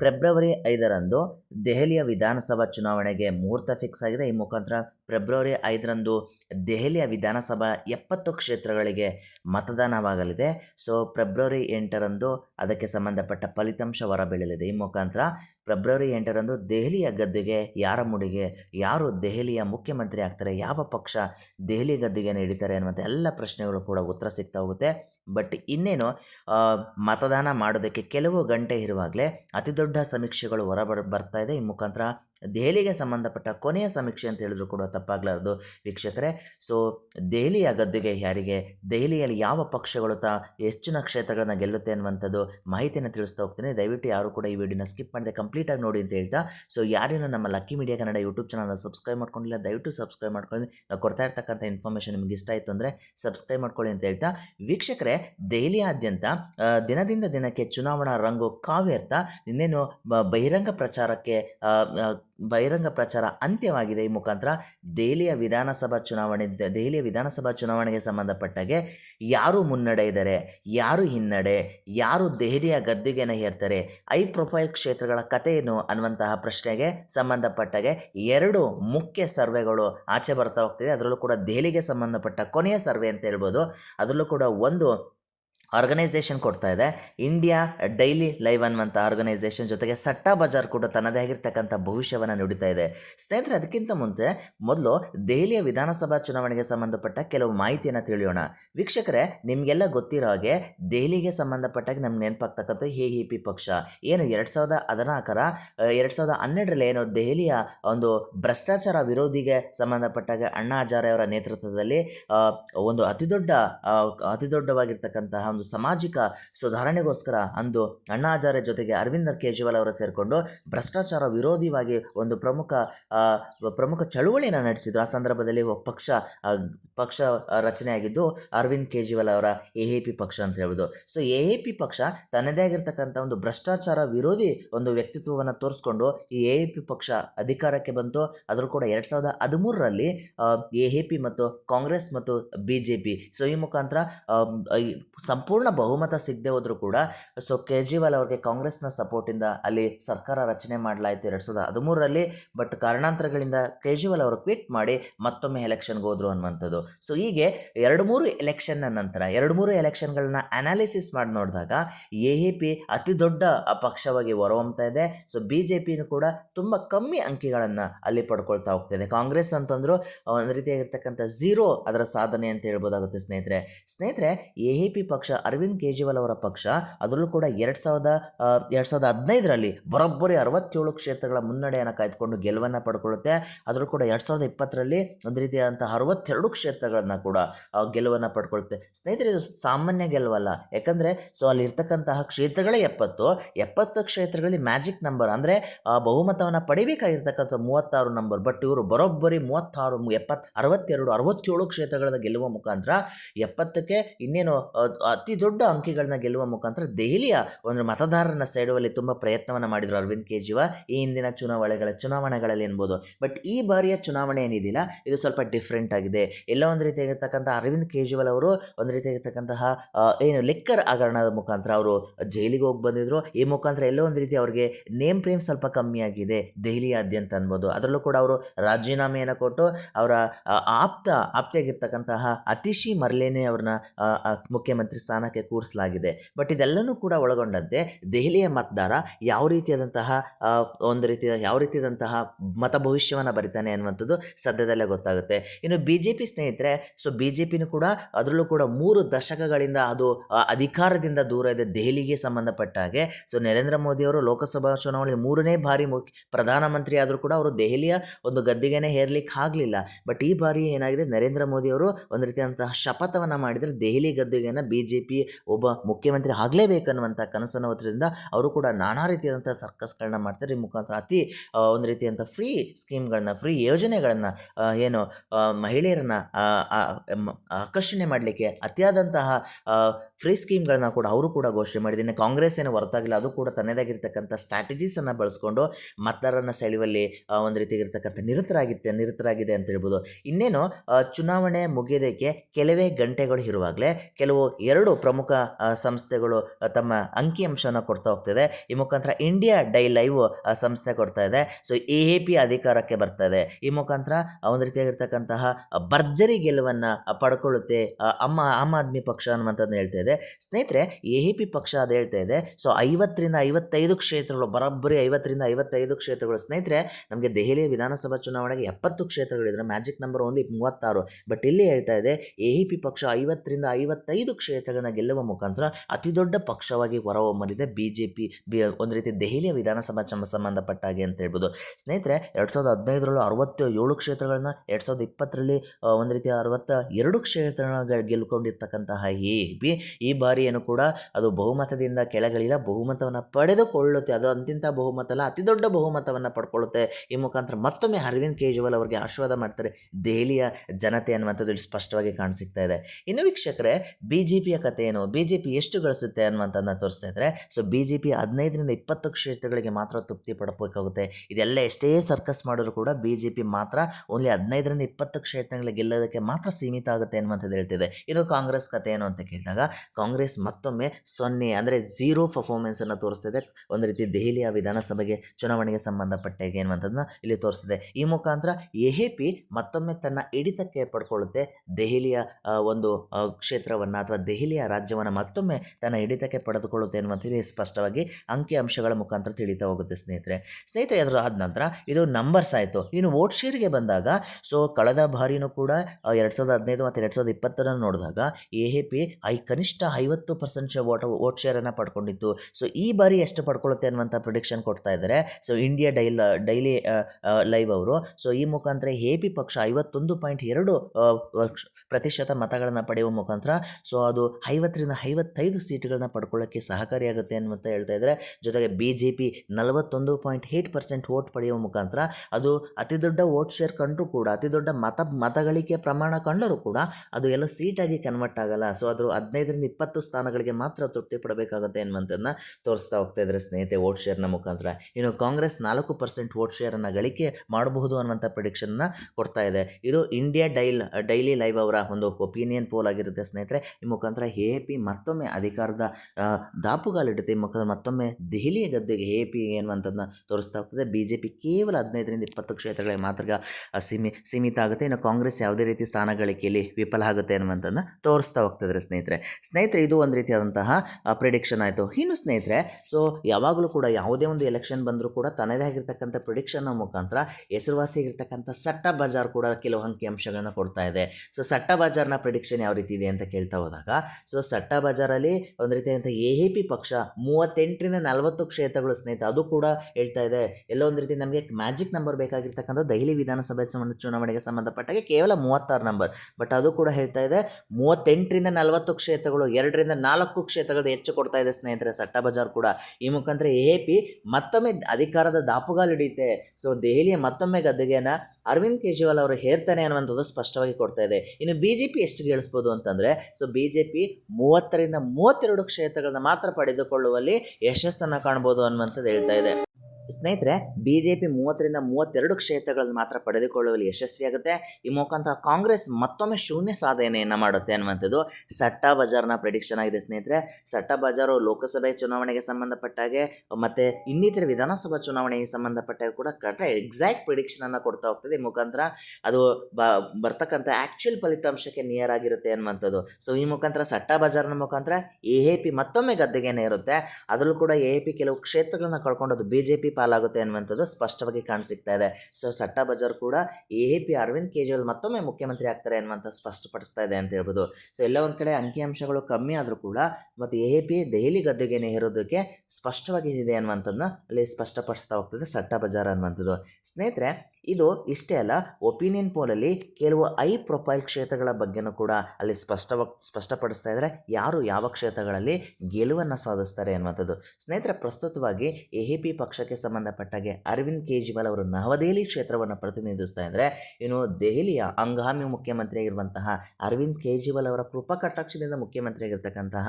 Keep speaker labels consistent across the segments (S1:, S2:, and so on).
S1: February ಐದರಂದು ದೆಹಲಿಯ ವಿಧಾನಸಭಾ ಚುನಾವಣೆಗೆ ಮುಹೂರ್ತ ಫಿಕ್ಸ್ ಆಗಿದೆ. ಈ ಮುಖಾಂತರ ಫೆಬ್ರವರಿ ಐದರಂದು ದೆಹಲಿಯ ವಿಧಾನಸಭಾ ಎಪ್ಪತ್ತು ಕ್ಷೇತ್ರಗಳಿಗೆ ಮತದಾನವಾಗಲಿದೆ. ಸೊ, ಫೆಬ್ರವರಿ ಎಂಟರಂದು ಅದಕ್ಕೆ ಸಂಬಂಧಪಟ್ಟ ಫಲಿತಾಂಶ ಹೊರಬೀಳಲಿದೆ. ಈ ಮುಖಾಂತರ ಫೆಬ್ರವರಿ ಎಂಟರಂದು ದೆಹಲಿಯ ಗದ್ದುಗೆ ಯಾರ ಮುಡಿಗೆ, ಯಾರು ದೆಹಲಿಯ ಮುಖ್ಯಮಂತ್ರಿ ಆಗ್ತಾರೆ, ಯಾವ ಪಕ್ಷ ದೆಹಲಿ ಗದ್ದೆಗೆ ಹಿಡಿತಾರೆ ಅನ್ನುವಂಥ ಎಲ್ಲ ಪ್ರಶ್ನೆಗಳು ಕೂಡ ಉತ್ತರ ಸಿಗ್ತಾ ಹೋಗುತ್ತೆ. ಬಟ್ ಇನ್ನೇನು ಮತದಾನ ಮಾಡೋದಕ್ಕೆ ಕೆಲವು ಗಂಟೆ ಇರುವಾಗಲೇ ಅತಿ ದೊಡ್ಡ ಸಮೀಕ್ಷೆಗಳು ಹೊರಬರ್, ಬರ್ತಾ ಇದೆ. ಈ ಮುಖಾಂತರ ದೆಹಲಿಗೆ ಸಂಬಂಧಪಟ್ಟ ಕೊನೆಯ ಸಮೀಕ್ಷೆ ಅಂತ ಹೇಳಿದ್ರು ಕೂಡ ತಪ್ಪಾಗಲಾರದು ವೀಕ್ಷಕರೇ. ಸೊ ದೆಹಲಿಯ ಗದ್ದುಗೆ ಯಾರಿಗೆ, ದೆಹಲಿಯಲ್ಲಿ ಯಾವ ಪಕ್ಷಗಳು ತಾ ಹೆಚ್ಚಿನ ಕ್ಷೇತ್ರಗಳನ್ನು ಗೆಲ್ಲುತ್ತೆ ಅನ್ನುವಂಥದ್ದು ಮಾಹಿತಿಯನ್ನು ತಿಳಿಸ್ತಾ ಹೋಗ್ತೀನಿ. ದಯವಿಟ್ಟು ಯಾರು ಕೂಡ ಈ ವಿಡಿಯೋನ ಸ್ಕಿಪ್ ಮಾಡಿದೆ ಕಂಪ್ಲೀಟಾಗಿ ನೋಡಿ ಅಂತ ಹೇಳ್ತಾ. ಸೊ ಯಾರೇನು ನಮ್ಮ ಲಕ್ಕಿ ಮೀಡಿಯಾ ಕನ್ನಡ ಯೂಟ್ಯೂಬ್ ಚಾನಲ್ನ ಸಬ್ಸ್ಕ್ರೈಬ್ ಮಾಡ್ಕೊಂಡಿಲ್ಲ, ದಯವಿಟ್ಟು ಸಬ್ಸ್ಕ್ರೈಬ್ ಮಾಡ್ಕೊಳ್ಳಿ. ನಾವು ಕೊಡ್ತಾ ಇರ್ತಕ್ಕಂಥ ಇನ್ಫಾರ್ಮೇಷನ್ ನಿಮ್ಗೆ ಇಷ್ಟ ಆಯಿತು ಅಂದರೆ ಸಬ್ಸ್ಕ್ರೈಬ್ ಮಾಡ್ಕೊಳ್ಳಿ ಅಂತ ಹೇಳ್ತಾ. ವೀಕ್ಷಕರೇ ದೆಹಲಿಯಾದ್ಯಂತ ದಿನದಿಂದ ದಿನಕ್ಕೆ ಚುನಾವಣಾ ರಂಗು ಕಾವೇರ್ತಾ ಇನ್ನೇನು ಬಹಿರಂಗ ಪ್ರಚಾರಕ್ಕೆ ಬಹಿರಂಗ ಪ್ರಚಾರ ಅಂತ್ಯವಾಗಿದೆ. ಈ ಮುಖಾಂತರ ದೆಹಲಿಯ ವಿಧಾನಸಭಾ ಚುನಾವಣೆ, ದೆಹಲಿಯ ವಿಧಾನಸಭಾ ಚುನಾವಣೆಗೆ ಸಂಬಂಧಪಟ್ಟಾಗೆ ಯಾರು ಮುನ್ನಡೆ ಇದ್ದಾರೆ, ಯಾರು ಹಿನ್ನಡೆ, ಯಾರು ದೆಹಲಿಯ ಗದ್ದುಗೆನ ಹೇರ್ತಾರೆ ಐ ಪ್ರೊಫೈಲ್ ಕ್ಷೇತ್ರಗಳ ಕತೆ ಏನು ಅನ್ನುವಂತಹ ಪ್ರಶ್ನೆಗೆ ಸಂಬಂಧಪಟ್ಟಾಗೆ ಎರಡು ಮುಖ್ಯ ಸರ್ವೆಗಳು ಆಚೆ ಬರ್ತಾ ಹೋಗ್ತಿದೆ. ಅದರಲ್ಲೂ ಕೂಡ ದೆಹಲಿಗೆ ಸಂಬಂಧಪಟ್ಟ ಕೊನೆಯ ಸರ್ವೆ ಅಂತ ಹೇಳ್ಬೋದು. ಅದರಲ್ಲೂ ಕೂಡ ಒಂದು ಆರ್ಗನೈಸೇಷನ್ ಕೊಡ್ತಾ ಇದೆ. ಇಂಡಿಯಾ ಡೈಲಿ ಲೈವ್ ಅನ್ನುವಂಥ ಆರ್ಗನೈಸೇಷನ್ ಜೊತೆಗೆ ಸಟ್ಟಾ ಬಜಾರ್ ಕೂಡ ತನ್ನದೇ ಆಗಿರ್ತಕ್ಕಂಥ ಭವಿಷ್ಯವನ್ನು ನುಡಿತಾ ಇದೆ. ಸ್ನೇಹಿತರೆ, ಅದಕ್ಕಿಂತ ಮುಂಚೆ ಮೊದಲು ದೆಹಲಿಯ ವಿಧಾನಸಭಾ ಚುನಾವಣೆಗೆ ಸಂಬಂಧಪಟ್ಟ ಕೆಲವು ಮಾಹಿತಿಯನ್ನು ತಿಳಿಯೋಣ. ವೀಕ್ಷಕರೇ, ನಿಮಗೆಲ್ಲ ಗೊತ್ತಿರೋ ಹಾಗೆ ದೆಹಲಿಗೆ ಸಂಬಂಧಪಟ್ಟಾಗ ನಮ್ಗೆ ನೆನಪಾಗ್ತಕ್ಕಂಥ ಹೇ ಹಿ ಪಿ ಪಕ್ಷ. ಏನು ಎರಡು ಸಾವಿರದ ಹದಿನಾಲ್ಕರ ಎರಡು ಸಾವಿರದ ಹನ್ನೆರಡರಲ್ಲಿ ಏನು ದೆಹಲಿಯ ಒಂದು ಭ್ರಷ್ಟಾಚಾರ ವಿರೋಧಿಗೆ ಸಂಬಂಧಪಟ್ಟಾಗ ಅಣ್ಣಾ ಹಜಾರೆ ಅವರ ನೇತೃತ್ವದಲ್ಲಿ ಒಂದು ಅತಿದೊಡ್ಡ ಅತಿದೊಡ್ಡವಾಗಿರ್ತಕ್ಕಂತಹ ಒಂದು ಸಾಮಾಜಿಕ ಸುಧಾರಣೆಗೋಸ್ಕರ ಅಂದು ಅಣ್ಣಾಚಾರ್ಯ ಜೊತೆಗೆ ಅರವಿಂದ ಕೇಜ್ರಿವಾಲ್ ಅವರು ಸೇರಿಕೊಂಡು ಭ್ರಷ್ಟಾಚಾರ ವಿರೋಧಿವಾಗಿ ಒಂದು ಪ್ರಮುಖ ಪ್ರಮುಖ ಚಳುವಳಿಯನ್ನು ನಡೆಸಿದ್ರು. ಆ ಸಂದರ್ಭದಲ್ಲಿ ಪಕ್ಷ ಪಕ್ಷ ರಚನೆಯಾಗಿದ್ದು ಅರವಿಂದ್ ಕೇಜ್ರಿವಾಲ್ ಅವರ ಎ ಎ ಪಿ ಪಕ್ಷ ಅಂತ ಹೇಳ್ಬೋದು. ಸೊ ಎ ಎ ಪಿ ಪಕ್ಷ ತನ್ನದೇ ಆಗಿರ್ತಕ್ಕಂಥ ಒಂದು ಭ್ರಷ್ಟಾಚಾರ ವಿರೋಧಿ ಒಂದು ವ್ಯಕ್ತಿತ್ವವನ್ನು ತೋರಿಸ್ಕೊಂಡು ಈ ಎ ಪಿ ಪಕ್ಷ ಅಧಿಕಾರಕ್ಕೆ ಬಂತು. ಅದರೂ ಕೂಡ ಎರಡು ಸಾವಿರದ ಹದಿಮೂರರಲ್ಲಿ ಎ ಮತ್ತು ಕಾಂಗ್ರೆಸ್ ಮತ್ತು ಬಿ ಜೆ ಪಿ. ಸೊ ಈ ಮುಖಾಂತರ ಸಂಪೂರ್ಣ ಬಹುಮತ ಸಿಗದೆ ಹೋದರೂ ಕೂಡ ಸೊ ಕೇಜ್ರಿವಾಲ್ ಅವರಿಗೆ ಕಾಂಗ್ರೆಸ್ನ ಸಪೋರ್ಟಿಂದ ಅಲ್ಲಿ ಸರ್ಕಾರ ರಚನೆ ಮಾಡಲಾಯಿತು ಎರಡು ಸಾವಿರದ ಹದಿಮೂರರಲ್ಲಿ ಬಟ್ ಕಾರಣಾಂತರಗಳಿಂದ ಕೇಜ್ರಿವಾಲ್ ಅವರು ಕ್ವಿಟ್ ಮಾಡಿ ಮತ್ತೊಮ್ಮೆ ಎಲೆಕ್ಷನ್ಗೆ ಹೋದ್ರು ಅನ್ನುವಂಥದ್ದು. ಸೊ ಹೀಗೆ ಎರಡು ಮೂರು ಎಲೆಕ್ಷನ್ನ ನಂತರ, ಎರಡು ಮೂರು ಎಲೆಕ್ಷನ್ಗಳನ್ನ ಅನಾಲಿಸಿಸ್ ಮಾಡಿ ನೋಡಿದಾಗ ಎ ಪಿ ಅತಿ ದೊಡ್ಡ ಪಕ್ಷವಾಗಿ ಹೊರಹೊಮ್ತಾ ಇದೆ. ಸೊ ಬಿ ಜೆ ಕೂಡ ತುಂಬ ಕಮ್ಮಿ ಅಂಕಿಗಳನ್ನು ಅಲ್ಲಿ ಪಡ್ಕೊಳ್ತಾ ಹೋಗ್ತಿದೆ ಕಾಂಗ್ರೆಸ್ ಅಂತಂದ್ರು ಒಂದು ರೀತಿಯಾಗಿರ್ತಕ್ಕಂಥ ಝೀರೋ ಅದರ ಸಾಧನೆ ಅಂತ ಹೇಳ್ಬೋದಾಗುತ್ತೆ ಸ್ನೇಹಿತರೆ. ಸ್ನೇಹಿತರೆ, ಎ ಎ ಪಿ ಪಕ್ಷ ಅರವಿಂದ್ ಕೇಜ್ರಿವಾಲ್ ಅವರ ಪಕ್ಷ, ಅದರಲ್ಲೂ ಕೂಡ ಎರಡು ಸಾವಿರದ ಎರಡು ಸಾವಿರದ ಹದಿನೈದರಲ್ಲಿ ಬರೋಬ್ಬರಿ ಅರವತ್ತೇಳು ಕ್ಷೇತ್ರಗಳ ಮುನ್ನಡೆಯನ್ನು ಕಾಯ್ದುಕೊಂಡು ಗೆಲುವನ್ನು ಪಡ್ಕೊಳ್ಳುತ್ತೆ. ಅದರಲ್ಲೂ ಕೂಡ ಎರಡು ಸಾವಿರದ ಇಪ್ಪತ್ತರಲ್ಲಿ ಒಂದು ರೀತಿಯಾದಂಥ ಅರವತ್ತೆರಡು ಕ್ಷೇತ್ರಗಳನ್ನು ಕೂಡ ಗೆಲುವನ್ನು ಪಡ್ಕೊಳುತ್ತೆ ಸ್ನೇಹಿತರೆ, ಇದು ಸಾಮಾನ್ಯ ಗೆಲುವಲ್ಲ. ಯಾಕಂದರೆ, ಸೊ ಅಲ್ಲಿ ಇರ್ತಕ್ಕಂತಹ ಕ್ಷೇತ್ರಗಳೇ ಎಪ್ಪತ್ತು. ಎಪ್ಪತ್ತು ಕ್ಷೇತ್ರಗಳಲ್ಲಿ ಮ್ಯಾಜಿಕ್ ನಂಬರ್ ಅಂದರೆ ಬಹುಮತವನ್ನು ಪಡಿಬೇಕಾಗಿರ್ತಕ್ಕಂಥ ಮೂವತ್ತಾರು ನಂಬರ್. ಬಟ್ ಇವರು ಬರೋಬ್ಬರಿ ಮೂವತ್ತಾರು ಎಪ್ಪತ್ತು ಅರವತ್ತೆರಡು, ಅರವತ್ತೇಳು ಕ್ಷೇತ್ರಗಳನ್ನು ಗೆಲ್ಲುವ ಮುಖಾಂತರ ಎಪ್ಪತ್ತಕ್ಕೆ ಇನ್ನೇನು ಅತಿ ದೊಡ್ಡ ಅಂಕಿಗಳನ್ನ ಗೆಲ್ಲುವ ಮುಖಾಂತರ ದೆಹಲಿಯ ಒಂದು ಮತದಾರರನ್ನ ಸೆಳೆಯುವಲ್ಲಿ ತುಂಬ ಪ್ರಯತ್ನವನ್ನು ಮಾಡಿದರು ಅರವಿಂದ್ ಕೇಜ್ರಿವಾಲ್. ಈ ಹಿಂದಿನ ಚುನಾವಣೆಗಳ ಚುನಾವಣೆಗಳಲ್ಲಿ ಎನ್ಬೋದು ಬಟ್ ಈ ಬಾರಿಯ ಚುನಾವಣೆ ಏನಿದೆಯಲ್ಲ ಇದು ಸ್ವಲ್ಪ ಡಿಫ್ರೆಂಟ್ ಆಗಿದೆ. ಎಲ್ಲ ಒಂದು ರೀತಿಯಾಗಿರ್ತಕ್ಕಂಥ ಅರವಿಂದ್ ಕೇಜ್ರಿವಾಲ್ ಅವರು ಒಂದು ರೀತಿಯಾಗಿರ್ತಕ್ಕಂತಹ ಏನು ಲೆಕ್ಕರ್ ಹಗರಣದ ಮುಖಾಂತರ ಅವರು ಜೈಲಿಗೆ ಹೋಗಿ ಬಂದಿದ್ರು. ಈ ಮುಖಾಂತರ ಎಲ್ಲೋ ಒಂದು ರೀತಿ ಅವರಿಗೆ ನೇಮ್ ಪ್ರೇಮ್ ಸ್ವಲ್ಪ ಕಮ್ಮಿ ಆಗಿದೆ ದೆಹಲಿಯಾದ್ಯಂತ ಅನ್ಬೋದು. ಅದರಲ್ಲೂ ಕೂಡ ಅವರು ರಾಜೀನಾಮೆಯನ್ನು ಕೊಟ್ಟು ಅವರ ಆಪ್ತ, ಆಪ್ತಿಯಾಗಿರ್ತಕ್ಕಂತಹ ಅತಿಶಿ ಮರ್ಲೇನೆ ಅವ್ರನ್ನ ಮುಖ್ಯಮಂತ್ರಿ ಸ್ಥಾನ ಸ್ಥಾನಕ್ಕೆ ಕೂರಿಸಲಾಗಿದೆ. ಬಟ್ ಇದೆಲ್ಲನೂ ಕೂಡ ಒಳಗೊಂಡಂತೆ ದೆಹಲಿಯ ಮತದಾರ ಯಾವ ರೀತಿಯಾದಂತಹ ಒಂದು ರೀತಿಯ, ಯಾವ ರೀತಿಯಾದಂತಹ ಮತ ಭವಿಷ್ಯವನ್ನು ಬರಿತಾನೆ ಅನ್ನುವಂಥದ್ದು ಸದ್ಯದಲ್ಲೇ ಗೊತ್ತಾಗುತ್ತೆ. ಇನ್ನು ಬಿ ಜೆ ಪಿ ಸ್ನೇಹಿತರೆ, ಸೊ ಬಿ ಜೆ ಪಿನೂ ಕೂಡ ಅದರಲ್ಲೂ ಕೂಡ ಮೂರು ದಶಕಗಳಿಂದ ಅದು ಅಧಿಕಾರದಿಂದ ದೂರ ಇದೆ ದೆಹಲಿಗೆ ಸಂಬಂಧಪಟ್ಟ ಹಾಗೆ. ಸೊ ನರೇಂದ್ರ ಮೋದಿಯವರು ಲೋಕಸಭಾ ಚುನಾವಣೆ ಮೂರನೇ ಬಾರಿ ಮುಖ್ಯ ಪ್ರಧಾನಮಂತ್ರಿ ಆದರೂ ಕೂಡ ಅವರು ದೆಹಲಿಯ ಒಂದು ಗದ್ದಿಗೆನೇ ಹೇರ್ಲಿಕ್ಕೆ ಆಗಲಿಲ್ಲ. ಬಟ್ ಈ ಬಾರಿ ಏನಾಗಿದೆ, ನರೇಂದ್ರ ಮೋದಿಯವರು ಒಂದು ರೀತಿಯಾದಂತಹ ಶಪಥವನ್ನು ಮಾಡಿದರೆ ದೆಹಲಿ ಗದ್ದಿಗೆಯನ್ನು ಬಿ ಜೆ ಪಿ ಒಬ್ಬ ಮುಖ್ಯಮಂತ್ರಿ ಆಗಲೇಬೇಕನ್ನುವಂಥ ಕನಸನ್ನು ಹೊತ್ತರಿಂದ ಅವರು ಕೂಡ ನಾನಾ ರೀತಿಯಾದಂಥ ಸರ್ಕಸ್ಗಳನ್ನ ಮಾಡ್ತಾರೆ. ಈ ಮುಖಾಂತರ ಅತಿ ಒಂದು ರೀತಿಯಂಥ ಫ್ರೀ ಸ್ಕೀಮ್ಗಳನ್ನ, ಫ್ರೀ ಯೋಜನೆಗಳನ್ನು ಏನು ಮಹಿಳೆಯರನ್ನ ಆಕರ್ಷಣೆ ಮಾಡಲಿಕ್ಕೆ ಅತಿಯಾದಂತಹ ಫ್ರೀ ಸ್ಕೀಮ್ಗಳನ್ನ ಕೂಡ ಅವರು ಕೂಡ ಘೋಷಣೆ ಮಾಡಿದ್ದೀನಿ ಕಾಂಗ್ರೆಸ್ ಏನು ಹೊರತಾಗಿಲ್ಲ, ಅದು ಕೂಡ ತನ್ನದಾಗಿರ್ತಕ್ಕಂಥ ಸ್ಟ್ರಾಟಜೀಸನ್ನು ಬಳಸ್ಕೊಂಡು ಮತದಾರರನ್ನ ಸೆಳೆಯುವಲ್ಲಿ ಒಂದು ರೀತಿಯಾಗಿರ್ತಕ್ಕಂಥ ನಿರತರಾಗಿತ್ತೆ, ನಿರತರಾಗಿದೆ ಅಂತ ಹೇಳ್ಬೋದು. ಇನ್ನೇನು ಚುನಾವಣೆ ಮುಗಿಯೋದಕ್ಕೆ ಕೆಲವೇ ಗಂಟೆಗಳು ಇರುವಾಗಲೇ, ಕೆಲವು ಎರಡು ಪ್ರಮುಖ ಸಂಸ್ಥೆಗಳು ತಮ್ಮ ಅಂಕಿಅಂಶನ ಕೊಡ್ತಾ ಹೋಗ್ತಿದೆ. ಈ ಮುಖಾಂತರ ಇಂಡಿಯಾ ಡೈ ಲೈವ್ ಸಂಸ್ಥೆ ಕೊಡ್ತಾ ಇದೆ. ಸೊ ಎ ಎ ಪಿ ಅಧಿಕಾರಕ್ಕೆ ಬರ್ತಾ ಇದೆ. ಈ ಮುಖಾಂತರ ಒಂದು ರೀತಿಯಾಗಿರ್ತಕ್ಕಂತಹ ಭರ್ಜರಿ ಗೆಲುವನ್ನು ಪಡ್ಕೊಳ್ಳುತ್ತೆ ಅಮ್ಮ, ಆಮ್ ಆದ್ಮಿ ಪಕ್ಷ ಅನ್ನುವಂಥದ್ದು ಹೇಳ್ತಾ ಇದೆ. ಸ್ನೇಹಿತರೆ ಎ ಎ ಪಿ ಪಕ್ಷ ಅದು ಹೇಳ್ತಾ ಇದೆ. ಸೊ ಐವತ್ತರಿಂದ ಐವತ್ತೈದು ಕ್ಷೇತ್ರಗಳು, ಬರೋಬ್ಬರಿ ಐವತ್ತರಿಂದ ಐವತ್ತೈದು ಕ್ಷೇತ್ರಗಳು. ಸ್ನೇಹಿತರೆ, ನಮಗೆ ದೆಹಲಿಯ ವಿಧಾನಸಭಾ ಚುನಾವಣೆಗೆ ಎಪ್ಪತ್ತು ಕ್ಷೇತ್ರಗಳಿದ್ರೆ ಮ್ಯಾಜಿಕ್ ನಂಬರ್ ಓನ್ಲಿ ಮೂವತ್ತಾರು ಬಟ್ ಇಲ್ಲಿ ಹೇಳ್ತಾ ಇದೆ ಎ ಪಿ ಪಕ್ಷ ಐವತ್ತರಿಂದ ಐವತ್ತೈದು ಕ್ಷೇತ್ರಗಳನ್ನ ಗೆಲ್ಲುವ ಮುಖಾಂತರ ಅತಿದೊಡ್ಡ ಪಕ್ಷವಾಗಿ ಹೊರಹೊಮ್ಮಲಿದೆ ಬಿ ಜೆ ಪಿ ಬಿ, ಒಂದು ರೀತಿ ದೆಹಲಿಯ ವಿಧಾನಸಭಾ ಸಂಬಂಧಪಟ್ಟ ಹಾಗೆ ಅಂತ ಹೇಳ್ಬೋದು. ಸ್ನೇಹಿತರೆ, ಎರಡು ಸಾವಿರದ ಹದಿನೈದರಲ್ಲೂ ಅರವತ್ತು ಏಳು ಕ್ಷೇತ್ರಗಳನ್ನ, ಎರಡು ಸಾವಿರದ ಇಪ್ಪತ್ತರಲ್ಲಿ ಒಂದು ರೀತಿ ಅರವತ್ತ ಎರಡು ಕ್ಷೇತ್ರಗಳ ಗೆಲ್ಕೊಂಡಿರ್ತಕ್ಕಂತಹ ಎ, ಬಿ, ಈ ಬಾರಿಯನ್ನು ಕೂಡ ಅದು ಬಹುಮತದಿಂದ ಕೆಳಗಳಿಲ್ಲ. ಬಹುಮತವನ್ನು ಪಡೆದುಕೊಳ್ಳುತ್ತೆ. ಅದು ಅಂತಿಂತ ಬಹುಮತ ಅಲ್ಲ, ಅತಿ ದೊಡ್ಡ ಬಹುಮತವನ್ನು ಪಡ್ಕೊಳ್ಳುತ್ತೆ. ಈ ಮುಖಾಂತರ ಮತ್ತೊಮ್ಮೆ ಅರವಿಂದ್ ಕೇಜ್ರಿವಾಲ್ ಅವರಿಗೆ ಆಶೀರ್ವಾದ ಮಾಡ್ತಾರೆ. ದೆಹಲಿಯ ಜನತೆ ಅನ್ನುವಂಥದ್ದು ಸ್ಪಷ್ಟವಾಗಿ ಕಾಣಿಸ್ತಾ ಇದೆ. ಇನ್ನು ವೀಕ್ಷಕರೇ ಬಿ ಜೆ ಪಿಯ ಕಥೆ ಏನು ಬಿ ಜೆ ಪಿ ಎಷ್ಟು ಗಳಿಸುತ್ತೆ ಅನ್ನುವಂಥದ್ದನ್ನ ತೋರಿಸ್ತಾ ಇದ್ದಾರೆ ಸೊ ಬಿ ಜೆ ಪಿ ಹದಿನೈದರಿಂದ ಇಪ್ಪತ್ತು ಕ್ಷೇತ್ರಗಳಿಗೆ ಮಾತ್ರ ತೃಪ್ತಿ ಪಡಬೇಕಾಗುತ್ತೆ. ಇದೆಲ್ಲ ಎಷ್ಟೇ ಸರ್ಕಸ್ ಮಾಡಿದ್ರು ಕೂಡ ಬಿ ಜೆ ಪಿ ಮಾತ್ರ ಓನ್ಲಿ ಹದಿನೈದರಿಂದ ಇಪ್ಪತ್ತು ಕ್ಷೇತ್ರಗಳಿಗೆ ಗೆಲ್ಲೋದಕ್ಕೆ ಮಾತ್ರ ಸೀಮಿತ ಆಗುತ್ತೆ ಅನ್ನುವಂಥದ್ದು ಹೇಳ್ತಿದೆ. ಇನ್ನು ಕಾಂಗ್ರೆಸ್ ಕಥೆ ಏನು ಅಂತ ಕೇಳಿದಾಗ, ಕಾಂಗ್ರೆಸ್ ಮತ್ತೊಮ್ಮೆ ಸೊನ್ನೆ ಅಂದರೆ ಝೀರೋ ಪರ್ಫಾರ್ಮೆನ್ಸನ್ನು ತೋರಿಸ್ತಿದೆ ಒಂದು ರೀತಿ ದೆಹಲಿಯ ವಿಧಾನಸಭೆಗೆ ಚುನಾವಣೆಗೆ ಸಂಬಂಧಪಟ್ಟಾಗೆ ಅನ್ನುವಂಥದ್ದನ್ನ ಇಲ್ಲಿ ತೋರಿಸ್ತಿದೆ. ಈ ಮುಖಾಂತರ ಎ ಪಿ ಮತ್ತೊಮ್ಮೆ ತನ್ನ ಹಿಡಿತಕ್ಕೆ ಪಡ್ಕೊಳ್ಳುತ್ತೆ ದೆಹಲಿಯ ಒಂದು ಕ್ಷೇತ್ರವನ್ನು ಅಥವಾ ದೆಹಲಿಯ ರಾಜ್ಯವನ್ನು ಮತ್ತೊಮ್ಮೆ ತನ್ನ ಹಿಡಿತಕ್ಕೆ ಪಡೆದುಕೊಳ್ಳುತ್ತೆ ಅನ್ನುವಂಥ ಇಲ್ಲಿ ಸ್ಪಷ್ಟವಾಗಿ ಅಂಕಿ ಅಂಶಗಳ ಮುಖಾಂತರ ತಿಳಿತಾ ಹೋಗುತ್ತೆ ಸ್ನೇಹಿತರೆ. ಸ್ನೇಹಿತರೆ, ಅದರ ಆದ ನಂತರ ಇದು ನಂಬರ್ಸ್ ಆಯಿತು. ಇನ್ನು ವೋಟ್ ಶೇರ್ಗೆ ಬಂದಾಗ ಸೊ ಕಳೆದ ಬಾರಿನೂ ಕೂಡ ಎರಡು ಸಾವಿರದ ಹದಿನೈದು ಮತ್ತು ಎರಡು ಸಾವಿರದ ಇಪ್ಪತ್ತರನ್ನು ನೋಡಿದಾಗ ಎ ಎ ಪಿ ಐ ಕನಿಷ್ಠ ಐವತ್ತು ಪರ್ಸೆಂಟ್ ವೋಟ್ ವೋಟ್ ಶೇರನ್ನು ಪಡ್ಕೊಂಡಿತ್ತು. ಸೊ ಈ ಬಾರಿ ಎಷ್ಟು ಪಡ್ಕೊಳ್ಳುತ್ತೆ ಅನ್ನುವಂಥ ಪ್ರಿಡಿಕ್ಷನ್ ಕೊಡ್ತಾ ಇದ್ದಾರೆ. ಸೊ ಇಂಡಿಯಾ ಡೈಲ್ ಡೈಲಿ ಲೈವ್ ಅವರು ಸೊ ಈ ಮುಖಾಂತರ ಎ ಪಿ ಪಕ್ಷ ಐವತ್ತೊಂದು ಪಾಯಿಂಟ್ ಎರಡು ಪ್ರತಿಶತ ಮತಗಳನ್ನು ಪಡೆಯುವ ಮುಖಾಂತರ ಸೊ ಅದು ಐವತ್ತರಿಂದ ಐವತ್ತೈದು ಸೀಟುಗಳನ್ನ ಪಡ್ಕೊಳ್ಳೋಕ್ಕೆ ಸಹಕಾರಿಯಾಗುತ್ತೆ ಅನ್ನುವಂತ ಹೇಳ್ತಾ ಇದ್ದಾರೆ. ಜೊತೆಗೆ ಬಿ ಜೆ ಪಿ ನಲವತ್ತೊಂದು ಪಾಯಿಂಟ್ ಏಯ್ಟ್ ಪರ್ಸೆಂಟ್ ವೋಟ್ ಪಡೆಯುವ ಮುಖಾಂತರ ಅದು ಅತಿ ದೊಡ್ಡ ವೋಟ್ ಶೇರ್ ಕಂಡರೂ ಕೂಡ, ಅತಿ ದೊಡ್ಡ ಮತ, ಮತಗಳಿಕೆ ಪ್ರಮಾಣ ಕಂಡರೂ ಕೂಡ ಅದು ಎಲ್ಲ ಸೀಟಾಗಿ ಕನ್ವರ್ಟ್ ಆಗಲ್ಲ. ಸೊ ಅದು ಹದಿನೈದರಿಂದ ಇಪ್ಪತ್ತು ಸ್ಥಾನಗಳಿಗೆ ಮಾತ್ರ ತೃಪ್ತಿ ಪಡಬೇಕಾಗುತ್ತೆ ಅನ್ನುವಂಥದ್ದನ್ನ ತೋರಿಸ್ತಾ ಹೋಗ್ತಾ ಇದ್ದಾರೆ ಸ್ನೇಹಿತೆ ವೋಟ್ ಶೇರ್ನ ಮುಖಾಂತರ. ಇನ್ನು ಕಾಂಗ್ರೆಸ್ ನಾಲ್ಕು ಪರ್ಸೆಂಟ್ ವೋಟ್ ಶೇರನ್ನು ಗಳಿಕೆ ಮಾಡಬಹುದು ಅನ್ನುವಂಥ ಪ್ರಿಡಿಕ್ಷನ್ನ ಕೊಡ್ತಾ ಇದೆ. ಇದು ಇಂಡಿಯಾ ಡೈಲ್ ಡೈಲಿ ಲೈವ್ ಅವರ ಒಂದು ಒಪಿನಿಯನ್ ಪೋಲ್ ಆಗಿರುತ್ತೆ ಸ್ನೇಹಿತರೆ. ಈ ಮುಖಾಂತರ ಎ ಪಿ ಮತ್ತೊಮ್ಮೆ ಅಧಿಕಾರದ ದಾಪುಗಾಲಿಡುತ್ತೆ ಮತ್ತೊಮ್ಮೆ ದೆಹಲಿಯ ಗದ್ದೆಗೆ ಎ ಪಿ ಅನ್ನುವಂಥದ್ದನ್ನ ತೋರಿಸ್ತಾ ಹೋಗ್ತದೆ. ಬಿ ಜೆ ಪಿ ಕೇವಲ ಹದಿನೈದರಿಂದ ಇಪ್ಪತ್ತು ಕ್ಷೇತ್ರಗಳಿಗೆ ಮಾತ್ರ ಸೀಮಿ, ಸೀಮಿತ ಆಗುತ್ತೆ. ಇನ್ನು ಕಾಂಗ್ರೆಸ್ ಯಾವುದೇ ರೀತಿ ಸ್ಥಾನ ಗಳಿಕೆಯಲ್ಲಿ ವಿಫಲ ಆಗುತ್ತೆ ಅನ್ನುವಂಥದ್ದನ್ನ ತೋರಿಸ್ತಾ ಹೋಗ್ತದೆ ಸ್ನೇಹಿತರೆ. ಸ್ನೇಹಿತರೆ, ಇದು ಒಂದು ರೀತಿಯಾದಂತಹ ಪ್ರಿಡಿಕ್ಷನ್ ಆಯಿತು. ಇನ್ನು ಸ್ನೇಹಿತರೆ ಸೊ ಯಾವಾಗಲೂ ಕೂಡ ಯಾವುದೇ ಒಂದು ಎಲೆಕ್ಷನ್ ಬಂದರೂ ಕೂಡ ತನ್ನದೇ ಆಗಿರ್ತಕ್ಕಂಥ ಪ್ರಿಡಿಕ್ಷನ್ನ ಮುಖಾಂತರ ಹೆಸರುವಾಸಿಯಾಗಿರ್ತಕ್ಕಂಥ ಸಟ್ಟ ಬಜಾರ್ ಕೂಡ ಕೆಲವು ಅಂಕಿಅಂಶಗಳನ್ನ ಕೊಡ್ತಾ ಇದೆ. ಸೊ ಸಟ್ಟ ಬಜಾರ್ನ ಪ್ರಿಡಿಕ್ಷನ್ ಯಾವ ರೀತಿ ಇದೆ ಅಂತ ಕೇಳ್ತಾ ಹೋದಾಗ ಸೊ ಸಟ್ಟಾ ಬಜಾರಲ್ಲಿ ಒಂದು ರೀತಿಯಾದಂಥ ಎ ಎ ಪಿ ಪಕ್ಷ ಮೂವತ್ತೆಂಟರಿಂದ ನಲವತ್ತು ಕ್ಷೇತ್ರಗಳು ಸ್ನೇಹಿತ, ಅದು ಕೂಡ ಹೇಳ್ತಾ ಇದೆ. ಎಲ್ಲೋ ಒಂದು ರೀತಿ ನಮಗೆ ಮ್ಯಾಜಿಕ್ ನಂಬರ್ ಬೇಕಾಗಿರ್ತಕ್ಕಂಥ ದೆಹಲಿ ವಿಧಾನಸಭೆ ಚುನಾವಣೆ- ಚುನಾವಣೆಗೆ ಸಂಬಂಧಪಟ್ಟಾಗೆ ಕೇವಲ ಮೂವತ್ತಾರು ನಂಬರ್. ಬಟ್ ಅದು ಕೂಡ ಹೇಳ್ತಾ ಇದೆ, ಮೂವತ್ತೆಂಟರಿಂದ ನಲವತ್ತು ಕ್ಷೇತ್ರಗಳು, ಎರಡರಿಂದ ನಾಲ್ಕು ಕ್ಷೇತ್ರಗಳು ಹೆಚ್ಚು ಕೊಡ್ತಾ ಇದೆ ಸ್ನೇಹಿತರೆ ಸಟ್ಟಾ ಬಜಾರ್ ಕೂಡ. ಈ ಮುಖಾಂತರ ಎ ಪಿ ಮತ್ತೊಮ್ಮೆ ಅಧಿಕಾರದ ದಾಪುಗಾಲು ಹಿಡಿಯುತ್ತೆ. ಸೊ ದೆಹಲಿಯ ಮತ್ತೊಮ್ಮೆ ಗದ್ದುಗೆಯನ್ನು ಅರವಿಂದ್ ಕೇಜ್ರಿವಾಲ್ ಅವರು ಹೇರ್ತಾನೆ ಅನ್ನುವಂಥದ್ದು ಸ್ಪಷ್ಟವಾಗಿ ಕೊಡ್ತಾ ಇದೆ. ಇನ್ನು ಬಿ ಜೆ ಪಿ ಎಷ್ಟು ಗಳಿಸ್ಬೋದು ಅಂತಂದರೆ, ಸೊ ಬಿ ಜೆ ಪಿ ಮೂವತ್ತರಿಂದ ಮೂವತ್ತೆರಡು ಕ್ಷೇತ್ರಗಳನ್ನ ಮಾತ್ರ ಪಡೆದುಕೊಳ್ಳುವಲ್ಲಿ ಯಶಸ್ಸನ್ನು ಕಾಣ್ಬೋದು ಅನ್ನುವಂಥದ್ದು ಹೇಳ್ತಾ ಇದೆ. ಸ್ನೇಹಿತರೆ ಬಿ ಜೆ ಪಿ ಮೂವತ್ತರಿಂದ ಮೂವತ್ತೆರಡು ಕ್ಷೇತ್ರಗಳನ್ನು ಮಾತ್ರ ಪಡೆದುಕೊಳ್ಳುವಲ್ಲಿ ಯಶಸ್ವಿಯಾಗುತ್ತೆ. ಈ ಮುಖಾಂತರ ಕಾಂಗ್ರೆಸ್ ಮತ್ತೊಮ್ಮೆ ಶೂನ್ಯ ಸಾಧನೆಯನ್ನು ಮಾಡುತ್ತೆ ಅನ್ನುವಂಥದ್ದು ಸಟ್ಟಾ ಬಜಾರ್ನ ಪ್ರಿಡಿಕ್ಷನ್ ಆಗಿದೆ ಸ್ನೇಹಿತರೆ. ಸಟ್ಟಾ ಬಜಾರು ಲೋಕಸಭೆ ಚುನಾವಣೆಗೆ ಸಂಬಂಧಪಟ್ಟ ಹಾಗೆ, ಮತ್ತು ಇನ್ನಿತರ ವಿಧಾನಸಭಾ ಚುನಾವಣೆಗೆ ಸಂಬಂಧಪಟ್ಟ ಕೂಡ ಕರೆಕ್ಟ್ ಎಕ್ಸಾಕ್ಟ್ ಪ್ರಿಡಿಕ್ಷನನ್ನು ಕೊಡ್ತಾ ಹೋಗ್ತದೆ. ಈ ಮುಖಾಂತರ ಅದು ಬ, ಬರ್ತಕ್ಕಂಥ ಆ್ಯಕ್ಚುಯಲ್ ಫಲಿತಾಂಶಕ್ಕೆ ನಿಯರ್ ಆಗಿರುತ್ತೆ ಅನ್ನುವಂಥದ್ದು. ಸೊ ಈ ಮುಖಾಂತರ ಸಟ್ಟಾ ಬಜಾರ್ನ ಮುಖಾಂತರ ಎ ಎ ಪಿ ಮತ್ತೊಮ್ಮೆ ಗದ್ದೆಗೇನೆ ಇರುತ್ತೆ ಅದರಲ್ಲೂ ಕೂಡ ಎ ಪಿ ಕೆಲವು ಕ್ಷೇತ್ರಗಳನ್ನ ಕಳ್ಕೊಂಡದ್ದು ಬಿ ಜೆ ಪಿ ಪಾಲಾಗುತ್ತೆ ಅನ್ನುವಂಥದ್ದು ಸ್ಪಷ್ಟವಾಗಿ ಕಾಣಿಸ್ತಾ ಇದೆ. ಸೊ ಸಟ್ಟಾ ಬಜಾರ್ ಕೂಡ ಎ ಪಿ ಅರವಿಂದ್ ಕೇಜ್ರಿವಾಲ್ ಮತ್ತೊಮ್ಮೆ ಮುಖ್ಯಮಂತ್ರಿ ಆಗ್ತಾರೆ ಅನ್ನುವಂಥ ಸ್ಪಷ್ಟಪಡಿಸ್ತಾ ಇದೆ ಅಂತ ಹೇಳ್ಬೋದು. ಸೊ ಎಲ್ಲ ಒಂದು ಕಡೆ ಅಂಕಿಅಂಶಗಳು ಕಮ್ಮಿ ಆದರೂ ಕೂಡ ಮತ್ತು ಎ ಪಿ ದೆಹಲಿ ಗದ್ದುಗೆನೇ ಇರೋದಕ್ಕೆ ಸ್ಪಷ್ಟವಾಗಿ ಇದೆ ಅನ್ನುವಂಥದ್ದನ್ನ ಅಲ್ಲಿ ಸ್ಪಷ್ಟಪಡಿಸ್ತಾ ಹೋಗ್ತದೆ ಸಟ್ಟಾ ಬಜಾರ್ ಅನ್ನುವಂಥದ್ದು. ಸ್ನೇಹಿತರೆ ಇದು ಇಷ್ಟೇ ಅಲ್ಲ, ಒಪಿನಿಯನ್ ಪೋಲಲ್ಲಿ ಕೆಲವು ಐ ಪ್ರೊಫೈಲ್ ಕ್ಷೇತ್ರಗಳ ಬಗ್ಗೆನೂ ಕೂಡ ಅಲ್ಲಿ ಸ್ಪಷ್ಟವಾಗಿ ಸ್ಪಷ್ಟಪಡಿಸ್ತಾ ಇದ್ದಾರೆ. ಯಾರು ಯಾವ ಕ್ಷೇತ್ರಗಳಲ್ಲಿ ಗೆಲುವನ್ನು ಸಾಧಿಸ್ತಾರೆ ಅನ್ನುವಂಥದ್ದು. ಸ್ನೇಹಿತರೆ, ಪ್ರಸ್ತುತವಾಗಿ ಎ ಪಿ ಪಕ್ಷಕ್ಕೆ ಸಂಬಂಧಪಟ್ಟಾಗೆ ಅರವಿಂದ್ ಕೇಜ್ರಿವಾಲ್ ಅವರು ನವದೆಹಲಿ ಕ್ಷೇತ್ರವನ್ನು ಪ್ರತಿನಿಧಿಸ್ತಾ ಇದ್ದಾರೆ. ಇನ್ನು ದೆಹಲಿಯ ಅಂಗಾಮಿ ಮುಖ್ಯಮಂತ್ರಿಯಾಗಿರುವಂತಹ ಅರವಿಂದ್ ಕೇಜ್ರಿವಾಲ್ ಅವರ ಕೃಪಾ ಕಟಾಕ್ಷದಿಂದ ಮುಖ್ಯಮಂತ್ರಿಯಾಗಿರ್ತಕ್ಕಂತಹ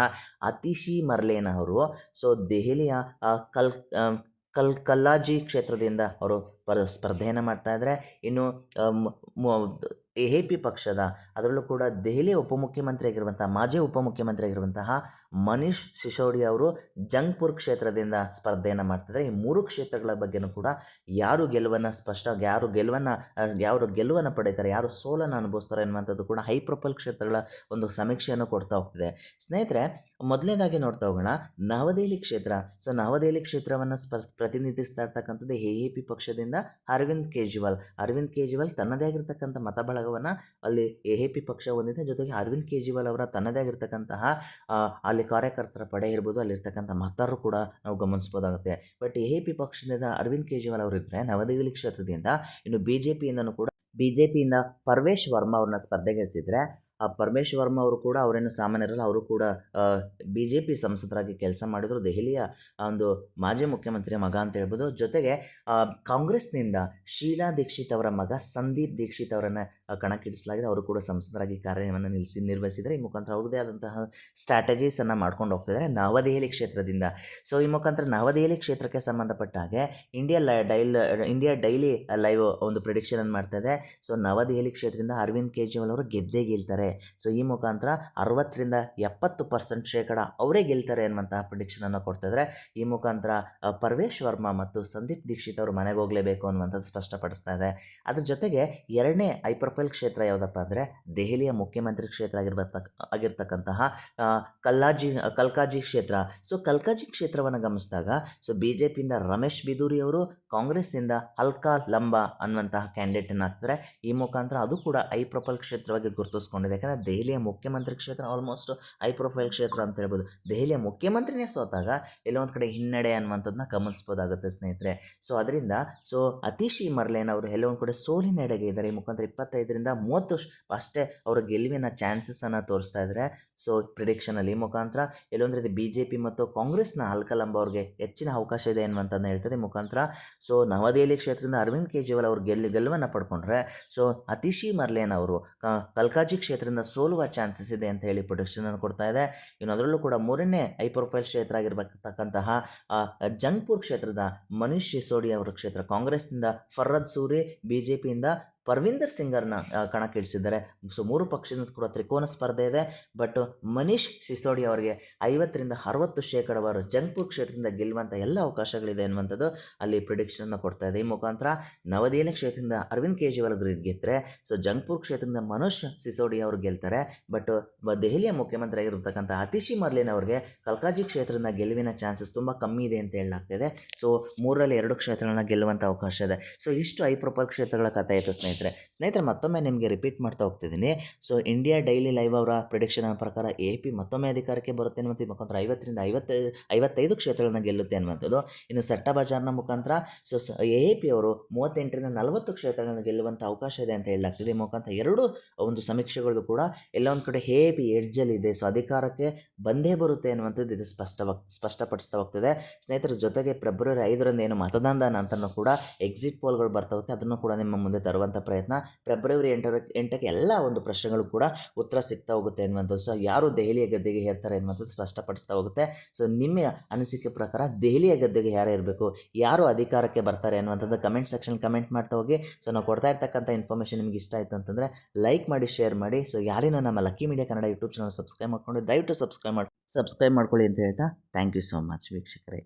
S1: ಅತಿಶಿ ಮರ್ಲೇನ್ ಅವರು, ಸೊ ದೆಹಲಿಯ ಕಲ್ ಕಲ್ ಕಲ್ಲಾಜಿ ಕ್ಷೇತ್ರದಿಂದ ಅವರು ಪರ ಸ್ಪರ್ಧೆಯನ್ನು ಮಾಡ್ತಾ ಇದ್ದಾರೆ. ಇನ್ನು ಎ ಪಿ ಪಕ್ಷದ, ಅದರಲ್ಲೂ ಕೂಡ ದೆಹಲಿ ಉಪಮುಖ್ಯಮಂತ್ರಿ ಆಗಿರುವಂಥ ಮಾಜಿ ಉಪಮುಖ್ಯಮಂತ್ರಿ ಆಗಿರುವಂತಹ ಮನೀಶ್ ಸಿಸೋಡಿಯಾ ಅವರು ಜಂಗ್ಪುರ್ ಕ್ಷೇತ್ರದಿಂದ ಸ್ಪರ್ಧೆಯನ್ನು ಮಾಡ್ತಿದ್ದಾರೆ. ಈ ಮೂರು ಕ್ಷೇತ್ರಗಳ ಬಗ್ಗೆನೂ ಕೂಡ ಯಾರು ಗೆಲುವನ್ನು ಸ್ಪಷ್ಟ ಯಾರು ಗೆಲುವನ್ನು ಯಾರು ಗೆಲುವನ್ನು ಪಡೀತಾರೆ, ಯಾರು ಸೋಲನ್ನು ಅನುಭವಿಸ್ತಾರೆ ಅನ್ನುವಂಥದ್ದು ಕೂಡ ಹೈ ಪ್ರೊಫೈಲ್ ಕ್ಷೇತ್ರಗಳ ಒಂದು ಸಮೀಕ್ಷೆಯನ್ನು ಕೊಡ್ತಾ ಹೋಗ್ತಿದೆ. ಸ್ನೇಹಿತರೆ, ಮೊದಲನೇದಾಗಿ ನೋಡ್ತಾ ಹೋಗೋಣ. ನವದೆಹಲಿ ಕ್ಷೇತ್ರ. ಸೊ, ನವದೆಹಲಿ ಕ್ಷೇತ್ರವನ್ನು ಸ್ಪ ಪ್ರತಿನಿಧಿಸ್ತಾ ಇರ್ತಕ್ಕಂಥದ್ದು ಎ ಪಿ ಪಕ್ಷದಿಂದ ಅರವಿಂದ್ ಕೇಜ್ರಿವಾಲ್. ಅರವಿಂದ್ ಕೇಜ್ರಿವಾಲ್ ತನ್ನದೇ ಆಗಿರ್ತಕ್ಕಂಥ ಮತಬಳಗವನ್ನು ಅಲ್ಲಿ ಎ ಎ ಪಿ ಪಕ್ಷ ಹೊಂದಿದೆ ಜೊತೆಗೆ ಅರವಿಂದ್ ಕೇಜ್ರಿವಾಲ್ ಅವರ ತನ್ನದೇ ಆಗಿರ್ತಕ್ಕಂತಹ ಅಲ್ಲಿ ಕಾರ್ಯಕರ್ತರ ಪಡೆ ಇರ್ಬೋದು, ಅಲ್ಲಿರ್ತಕ್ಕಂಥ ಮತದಾರರು ಕೂಡ ನಾವು ಗಮನಿಸ್ಬೋದಾಗುತ್ತೆ. ಬಟ್ ಎ ಎ ಪಿ ಪಕ್ಷದಿಂದ ಅರವಿಂದ್ ಕೇಜ್ರಿವಾಲ್ ಅವರು ಇದ್ದರೆ ನವದೆಹಲಿ ಕ್ಷೇತ್ರದಿಂದ ಇನ್ನು ಬಿ ಜೆ ಪಿಯಿಂದನೂ ಕೂಡ ಬಿ ಜೆ ಪಿಯಿಂದ ಪರ್ವೇಶ್ ವರ್ಮಾ ಅವ್ರನ್ನ ಸ್ಪರ್ಧೆಗಿಳಿಸಿದ್ರೆ ಆ ಪರಮೇಶ್ ವರ್ಮಾ ಅವರು ಕೂಡ ಅವರೇನು ಸಾಮಾನ್ಯರಲ್ಲ, ಅವರು ಕೂಡ ಬಿ ಜೆ ಪಿ ಸಂಸದರಾಗಿ ಕೆಲಸ ಮಾಡಿದರು. ದೆಹಲಿಯ ಒಂದು ಮಾಜಿ ಮುಖ್ಯಮಂತ್ರಿಯ ಮಗ ಅಂತ ಹೇಳ್ಬೋದು. ಜೊತೆಗೆ ಕಾಂಗ್ರೆಸ್ನಿಂದ ಶೀಲಾ ದೀಕ್ಷಿತ್ ಅವರ ಮಗ ಸಂದೀಪ್ ದೀಕ್ಷಿತ್ ಅವರನ್ನು ಕಣಕ್ಕಿಳಿಸಲಾಗಿದೆ ಅವರು ಕೂಡ ಸಂಸದರಾಗಿ ಕಾರ್ಯವನ್ನು ನಿಲ್ಲಿಸಿ ನಿರ್ವಹಿಸಿದರೆ ಈ ಮುಖಾಂತರ ಅವ್ರದ್ದೇ ಆದಂತಹ ಸ್ಟ್ರಾಟಜೀಸನ್ನು ಮಾಡ್ಕೊಂಡು ಹೋಗ್ತಿದ್ದಾರೆ ನವದೆಹಲಿ ಕ್ಷೇತ್ರದಿಂದ. ಸೊ ಈ ಮುಖಾಂತರ ನವದೆಹಲಿ ಕ್ಷೇತ್ರಕ್ಕೆ ಸಂಬಂಧಪಟ್ಟ ಹಾಗೆ ಇಂಡಿಯಾ ಲೈ ಡೈಲ್ ಇಂಡಿಯಾ ಡೈಲಿ ಲೈವ್ ಒಂದು ಪ್ರಿಡಿಕ್ಷನ್ ಅನ್ನು ಮಾಡ್ತಾ ಇದೆ. ಸೊ ನವದೆಹಲಿ ಕ್ಷೇತ್ರದಿಂದ ಅರವಿಂದ್ ಕೇಜ್ರಿವಾಲ್ ಅವರು ಗೆದ್ದೇ ಗೆಲ್ತಾರೆ. ಸೊ ಈ ಮುಖಾಂತರ ಅರವತ್ತರಿಂದ ಎಪ್ಪತ್ತು ಪರ್ಸೆಂಟ್ ಶೇಕಡ ಅವರೇ ಗೆಲ್ತಾರೆ ಅನ್ನುವಂತಹ ಪ್ರಿಡಿಕ್ಷನನ್ನು ಕೊಡ್ತಾ ಇದ್ದಾರೆ. ಈ ಮುಖಾಂತರ ಪರ್ವೇಶ್ ವರ್ಮಾ ಮತ್ತು ಸಂದೀಪ್ ದೀಕ್ಷಿತ್ ಅವರು ಮನೆಗೆ ಹೋಗಲೇಬೇಕು ಅನ್ನುವಂಥದ್ದು ಸ್ಪಷ್ಟಪಡಿಸ್ತಾ ಇದೆ. ಅದ್ರ ಜೊತೆಗೆ ಎರಡನೇ ಐ ಪ್ರೊಫೈಲ್ ಕ್ಷೇತ್ರ ಯಾವುದಪ್ಪ ಅಂದರೆ ದೆಹಲಿಯ ಮುಖ್ಯಮಂತ್ರಿ ಕ್ಷೇತ್ರ ಆಗಿರ್ಬರ್ತಕ್ಕ ಆಗಿರ್ತಕ್ಕಂತಹ ಕಲ್ಲಾಜಿ, ಕಲ್ಕಾಜಿ ಕ್ಷೇತ್ರ. ಸೊ ಕಲ್ಕಾಜಿ ಕ್ಷೇತ್ರವನ್ನು ಗಮನಿಸಿದಾಗ ಸೊ ಬಿ ಜೆ ಪಿಯಿಂದ ರಮೇಶ್ ಬಿದೂರಿ ಅವರು ಕಾಂಗ್ರೆಸ್ನಿಂದ ಹಲ್ಕಾ ಲಂಬಾ ಅನ್ನುವಂತಹ ಕ್ಯಾಂಡಿಡೇಟನ್ನು ಹಾಕ್ತಾರೆ. ಈ ಮುಖಾಂತರ ಅದು ಕೂಡ ಐ ಪ್ರೊಫೈಲ್ ಕ್ಷೇತ್ರವಾಗಿ ಗುರುತಿಸ್ಕೊಂಡಿದೆ. ಯಾಕಂದರೆ ದೆಹಲಿಯ ಮುಖ್ಯಮಂತ್ರಿ ಕ್ಷೇತ್ರ ಆಲ್ಮೋಸ್ಟ್ ಐ ಪ್ರೊಫೈಲ್ ಕ್ಷೇತ್ರ ಅಂತ ಹೇಳ್ಬೋದು. ದೆಹಲಿಯ ಮುಖ್ಯಮಂತ್ರಿನೇ ಸೋತಾಗ ಎಲ್ಲೋ ಒಂದು ಕಡೆ ಹಿನ್ನಡೆ ಅನ್ನುವಂಥದ್ದನ್ನ ಗಮನಿಸ್ಬೋದಾಗುತ್ತೆ ಸ್ನೇಹಿತರೆ. ಸೊ ಅದರಿಂದ ಸೊ ಅತಿಶಿ ಮರ್ಲೇನ್ ಅವರು ಎಲ್ಲೋ ಒಂದು ಕಡೆ ಸೋಲಿನ ಎಡೆಗೆ ಇದ್ದಾರೆ ಈ ಮುಖಾಂತರ ಇಪ್ಪತ್ತೈದರಿಂದ ಮೂವತ್ತು ಅಷ್ಟೇ ಅವರ ಗೆಲುವಿನ ಚಾನ್ಸಸ್ಸನ್ನು ತೋರಿಸ್ತಾ ಇದ್ದಾರೆ ಸೊ ಪ್ರಿಡಿಕ್ಷನಲ್ಲಿ ಮುಖಾಂತರ ಎಲ್ಲೊಂದು ರೀತಿ ಬಿ ಜೆ ಪಿ ಮತ್ತು ಕಾಂಗ್ರೆಸ್ನ ಅಲ್ಕಲಂಬ ಅವ್ರಿಗೆ ಹೆಚ್ಚಿನ ಅವಕಾಶ ಇದೆ ಅನ್ನುವಂಥದ್ದನ್ನ ಹೇಳ್ತಾರೆ ಮುಖಾಂತರ. ಸೊ ನವದೆಹಲಿ ಕ್ಷೇತ್ರದಿಂದ ಅರವಿಂದ್ ಕೇಜ್ರಿವಾಲ್ ಅವರು ಗೆಲ್ಲಿ ಗೆಲುವನ್ನು ಪಡ್ಕೊಂಡ್ರೆ ಸೊ ಅತಿಶಿ ಮರ್ಲೇನ್ ಅವರು ಕಲ್ಕಾಜಿ ಕ್ಷೇತ್ರದಿಂದ ಸೋಲುವ ಚಾನ್ಸಸ್ ಇದೆ ಅಂತ ಹೇಳಿ ಪ್ರೊಡಿಕ್ಷನನ್ನು ಕೊಡ್ತಾ ಇದೆ. ಇನ್ನು ಅದರಲ್ಲೂ ಕೂಡ ಮೂರನೇ ಹೈ ಪ್ರೊಫೈಲ್ ಕ್ಷೇತ್ರ ಆಗಿರ್ಬೇಕಂತಹ ಜಂಗ್ಪುರ್ ಕ್ಷೇತ್ರದ ಮನೀಶ್ ಸಿಸೋಡಿ ಅವರ ಕ್ಷೇತ್ರ. ಕಾಂಗ್ರೆಸ್ನಿಂದ ಫರ್ರದ್ ಸೂರಿ ಬಿ ಜೆ ಪಿಯಿಂದ ಪರ್ವಿಂದರ್ ಸಿಂಗರ್ನ ಕಣಕ್ಕಿಳಿಸಿದ್ದಾರೆ. ಸೊ ಮೂರು ಪಕ್ಷದಿಂದ ಕೂಡ ತ್ರಿಕೋನ ಸ್ಪರ್ಧೆ ಇದೆ. ಬಟ್ ಮನೀಶ್ ಸಿಸೋಡಿ ಅವರಿಗೆ ಐವತ್ತರಿಂದ ಅರವತ್ತು ಶೇಕಡವಾರು ಜಂಗ್ಪುರ್ ಕ್ಷೇತ್ರದಿಂದ ಗೆಲ್ಲುವಂಥ ಎಲ್ಲ ಅವಕಾಶಗಳಿದೆ ಅನ್ನುವಂಥದ್ದು ಅಲ್ಲಿ ಪ್ರಿಡಿಕ್ಷನನ್ನು ಕೊಡ್ತಾ ಇದೆ. ಈ ಮುಖಾಂತರ ನವದೆಹಲಿ ಕ್ಷೇತ್ರದಿಂದ ಅರವಿಂದ್ ಕೇಜ್ರಿವಾಲ್ ಗೆದ್ದರೆ ಸೊ ಜಂಗ್ಪುರ್ ಕ್ಷೇತ್ರದಿಂದ ಮನೋಜ್ ಸಿಸೋಡಿ ಅವರು ಗೆಲ್ತಾರೆ. ಬಟ್ ದೆಹಲಿಯ ಮುಖ್ಯಮಂತ್ರಿ ಆಗಿರತಕ್ಕಂಥ ಅತಿಶಿ ಮರ್ಲಿನ್ ಅವರಿಗೆ ಕಲ್ಕಾಜಿ ಕ್ಷೇತ್ರದಿಂದ ಗೆಲುವಿನ ಚಾನ್ಸಸ್ ತುಂಬ ಕಮ್ಮಿ ಇದೆ ಅಂತ ಹೇಳಲಾಗ್ತಿದೆ ಸೊ ಮೂರರಲ್ಲಿ ಎರಡು ಕ್ಷೇತ್ರಗಳನ್ನ ಗೆಲ್ಲುವಂಥ ಅವಕಾಶ ಇದೆ. ಸೊ ಇಷ್ಟು ಐ ಪ್ರೊಫೈಲ್ ಕ್ಷೇತ್ರಗಳ ಕಥೆ ಆಯಿತು ಸ್ನೇಹಿತರೆ. ಸ್ನೇಹಿತರೆ, ಮತ್ತೊಮ್ಮೆ ನಿಮಗೆ ರಿಪೀಟ್ ಮಾಡ್ತಾ ಹೋಗ್ತಿದ್ದೀನಿ. ಸೊ ಇಂಡಿಯಾ ಡೈಲಿ ಲೈವ್ ಅವರ ಪ್ರಿಡಿಕ್ಷನ್ ಪ್ರಕಾರ ಎ ಪಿ ಮತ್ತೊಮ್ಮೆ ಅಧಿಕಾರಕ್ಕೆ ಬರುತ್ತೆ ಅನ್ನುವಂಥ ಮುಖಾಂತರ ಐವತ್ತರಿಂದ ಐವತ್ತೈದು ಐವತ್ತೈದು ಕ್ಷೇತ್ರಗಳನ್ನ ಗೆಲ್ಲುತ್ತೆ ಅನ್ನುವಂಥದ್ದು ಇನ್ನು ಸಟ್ಟ ಬಜಾರ್ನ ಮುಖಾಂತರ ಸೊ ಎ ಪಿ ಅವರು ಮೂವತ್ತೆಂಟರಿಂದ ನಲವತ್ತು ಕ್ಷೇತ್ರಗಳನ್ನು ಗೆಲ್ಲುವಂಥ ಅವಕಾಶ ಇದೆ ಅಂತ ಹೇಳಲಾಗ್ತಿದೆ. ಮುಖಾಂತರ ಎರಡು ಒಂದು ಸಮೀಕ್ಷೆಗಳು ಕೂಡ ಎಲ್ಲ ಒಂದು ಕಡೆ ಹೇ ಪಿ ಎಡ್ಜಲ್ಲಿದೆ ಸೊ, ಅಧಿಕಾರಕ್ಕೆ ಬಂದೇ ಬರುತ್ತೆ ಅನ್ನುವಂಥದ್ದು ಇದು ಸ್ಪಷ್ಟವಾಗಿ ಸ್ಪಷ್ಟಪಡಿಸ್ತಾ ಹೋಗ್ತದೆ ಸ್ನೇಹಿತರ, ಜೊತೆಗೆ ಫೆಬ್ರವರಿ ಐದರಂದು ಏನು ಮತದಾನದ ನಂತರನೂ ಕೂಡ ಎಕ್ಸಿಟ್ ಪೋಲ್ಗಳು ಬರ್ತಾ ಹೋಗುತ್ತೆ ಅದನ್ನು ಕೂಡ ನಿಮ್ಮ ಮುಂದೆ ತರುವಂಥ ಪ್ರಯತ್ನ. ಫೆಬ್ರವರಿ ಎಂಟರ, ಎಂಟಕ್ಕೆ ಎಲ್ಲ ಒಂದು ಪ್ರಶ್ನೆಗಳು ಕೂಡ ಉತ್ತರ ಸಿಗ್ತಾ ಹೋಗುತ್ತೆ ಅನ್ನುವಂಥದ್ದು ಸೊ ಯಾರು ದೆಹಲಿಯ ಗದ್ದೆಗೆ ಹೇರ್ತಾರೆ ಅನ್ನೋದು ಸ್ಪಷ್ಟಪಡಿಸ್ತಾ ಹೋಗುತ್ತೆ. ಸೊ ನಿಮ್ಮ ಅನಿಸಿಕೆ ಪ್ರಕಾರ ದೆಹಲಿಯ ಗದ್ದೆಗೆ ಯಾರೇ ಇರಬೇಕು ಯಾರು ಅಧಿಕಾರಕ್ಕೆ ಬರ್ತಾರೆ ಅನ್ನುವಂಥದ್ದು ಕಮೆಂಟ್ ಸೆಕ್ಷನ್ ಕಮೆಂಟ್ ಮಾಡ್ತಾ ಹೋಗಿ. ಸೊ ನಾವು ಕೊಡ್ತಾ ಇರ್ತಕ್ಕಂಥ ಇನ್ಫಾರ್ಮೇಷನ್ ನಿಮ್ಗೆ ಇಷ್ಟ ಆಯಿತು ಅಂತಂದರೆ ಲೈಕ್ ಮಾಡಿ ಶೇರ್ ಮಾಡಿ. ಸೊ ಯಾರಿನ ನಮ್ಮ lucky media Kannada YouTube channel subscribe ಮಾಡ್ಕೊಂಡು ದಯವಿಟ್ಟು ಸಬ್ಸ್ಕ್ರೈಬ್ ಮಾಡಿ ಸಬ್ಸ್ಕ್ರೈಬ್ ಮಾಡ್ಕೊಳ್ಳಿ ಅಂತ ಹೇಳ್ತಾ ಥ್ಯಾಂಕ್ ಯು ಸೋ ಮಚ್ ವೀಕ್ಷಕರೇ.